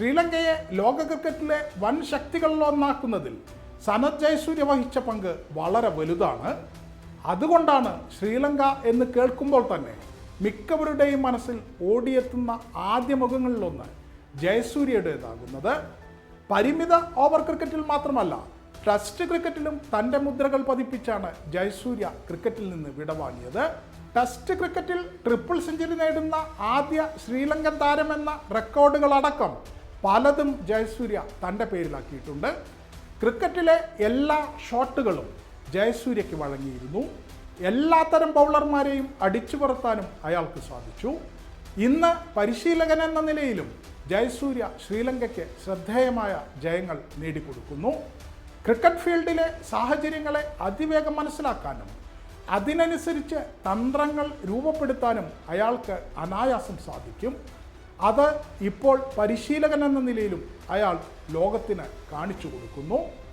ശ്രീലങ്കയെ ലോക ക്രിക്കറ്റിലെ വൻ ശക്തികളിലൊന്നാക്കുന്നതിൽ സനത് ജയസൂര്യ വഹിച്ച പങ്ക് വളരെ വലുതാണ്. അതുകൊണ്ടാണ് ശ്രീലങ്ക എന്ന് കേൾക്കുമ്പോൾ തന്നെ മിക്കവരുടെയും മനസ്സിൽ ഓടിയെത്തുന്ന ആദ്യ മുഖങ്ങളിലൊന്ന് ജയസൂര്യയുടേതാകുന്നത്. പരിമിത ഓവർ ക്രിക്കറ്റിൽ മാത്രമല്ല ടെസ്റ്റ് ക്രിക്കറ്റിലും തന്റെ മുദ്രകൾ പതിപ്പിച്ചാണ് ജയസൂര്യ ക്രിക്കറ്റിൽ നിന്ന് വിടവാങ്ങിയത് ടെസ്റ്റ് ക്രിക്കറ്റിൽ ട്രിപ്പിൾ സെഞ്ചുറി നേടുന്ന ആദ്യ ശ്രീലങ്കൻ താരമെന്ന റെക്കോർഡുകളടക്കം പലതും ജയസൂര്യ തന്റെ പേരിലാക്കിയിട്ടുണ്ട്. ക്രിക്കറ്റിലെ എല്ലാ ഷോട്ടുകളും ജയസൂര്യയ്ക്ക് വഴങ്ങിയിരുന്നു. എല്ലാത്തരം ബൗളർമാരെയും അടിച്ചു പുറത്താനും അയാൾക്ക് സാധിച്ചു. ഇന്ന് പരിശീലകൻ എന്ന നിലയിലും ജയസൂര്യ ശ്രീലങ്കയ്ക്ക് ശ്രദ്ധേയമായ ജയങ്ങൾ നേടിക്കൊടുക്കുന്നു. ക്രിക്കറ്റ് ഫീൽഡിലെ സാഹചര്യങ്ങളെ അതിവേഗം മനസ്സിലാക്കാനും അതിനനുസരിച്ച് തന്ത്രങ്ങൾ രൂപപ്പെടുത്താനും അയാൾക്ക് അനായാസം സാധിക്കും. അത് ഇപ്പോൾ പരിശീലകൻ എന്ന നിലയിലും അയാൾ ലോകത്തിന് കാണിച്ചു കൊടുക്കുന്നു.